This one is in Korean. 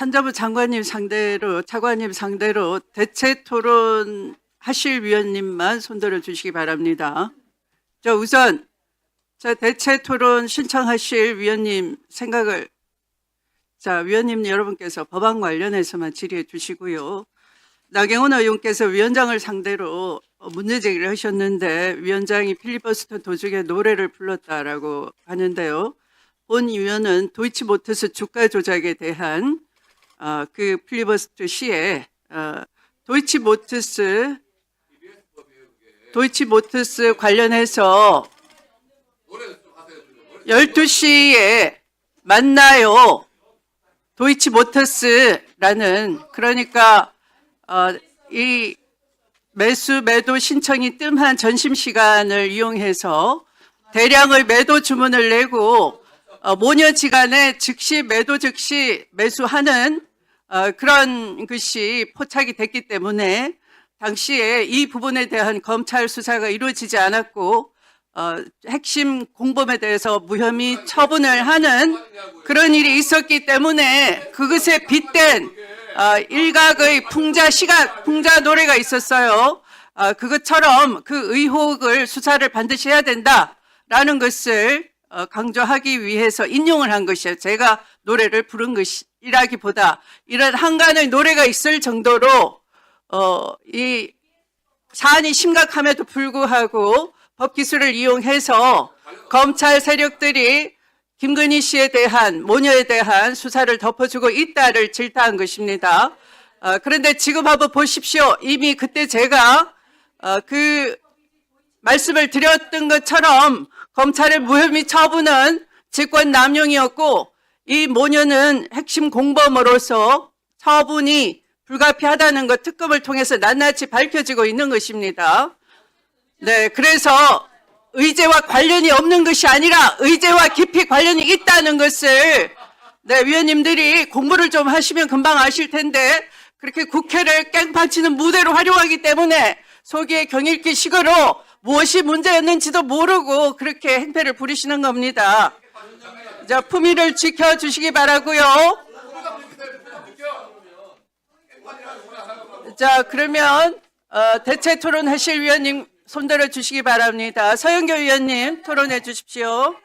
한자부 장관님 상대로 차관님 상대로 대체 토론 하실 위원님만 손들어 주시기 바랍니다. 자 우선 자 대체 토론 신청하실 위원님 생각을 자 위원님 여러분께서 법안 관련해서만 질의해 주시고요. 나경원 의원께서 위원장을 상대로 어, 문제 제기를 하셨는데 위원장이 필리버스터 도중에 노래를 불렀다라고 하는데요. 본 위원은 도이치모터스 주가 조작에 대한 어, 그 필리버스터 시에 어, 도이치모터스 도이치모터스 관련해서 12시에 만나요. 도이치모터스라는 그러니까 어, 이 매수 매도 신청이 뜸한 점심 시간을 이용해서 대량의 매도 주문을 내고 어, 모녀지간에 즉시 매도 즉시 매수하는 어, 그런 것이 포착이 됐기 때문에 당시에 이 부분에 대한 검찰 수사가 이루어지지 않았고 어, 핵심 공범에 대해서 무혐의 처분을 하는 그런 일이 있었기 때문에 그것에 빗댄 어, 일각의 풍자 시각, 풍자 노래가 있었어요. 어, 그것처럼 그 의혹을 수사를 반드시 해야 된다라는 것을 어, 강조하기 위해서 인용을 한 것이에요. 제가 노래를 부른 것이 라기보다 이런 한간의 노래가 있을 정도로 어, 이 사안이 심각함에도 불구하고 법 기술을 이용해서 검찰 세력들이 김건희 씨에 대한 모녀에 대한 수사를 덮어주고 있다를 질타한 것입니다. 어, 그런데 지금 한번 보십시오. 이미 그때 제가 어, 그 말씀을 드렸던 것처럼 검찰의 무혐의 처분은 직권 남용이었고 이 모녀는 핵심 공범으로서 처분이 불가피하다는 것 특검을 통해서 낱낱이 밝혀지고 있는 것입니다. 네, 그래서 의제와 관련이 없는 것이 아니라 의제와 깊이 관련이 있다는 것을 네, 위원님들이 공부를 좀 하시면 금방 아실 텐데 그렇게 국회를 깽판치는 무대로 활용하기 때문에 속에 경읽기 식으로 무엇이 문제였는지도 모르고 그렇게 행패를 부리시는 겁니다. 자, 품위를 지켜주시기 바라고요. 자, 그러면 어, 대체 토론 하실 위원님 손들어 주시기 바랍니다. 서영교 위원님 토론해 주십시오.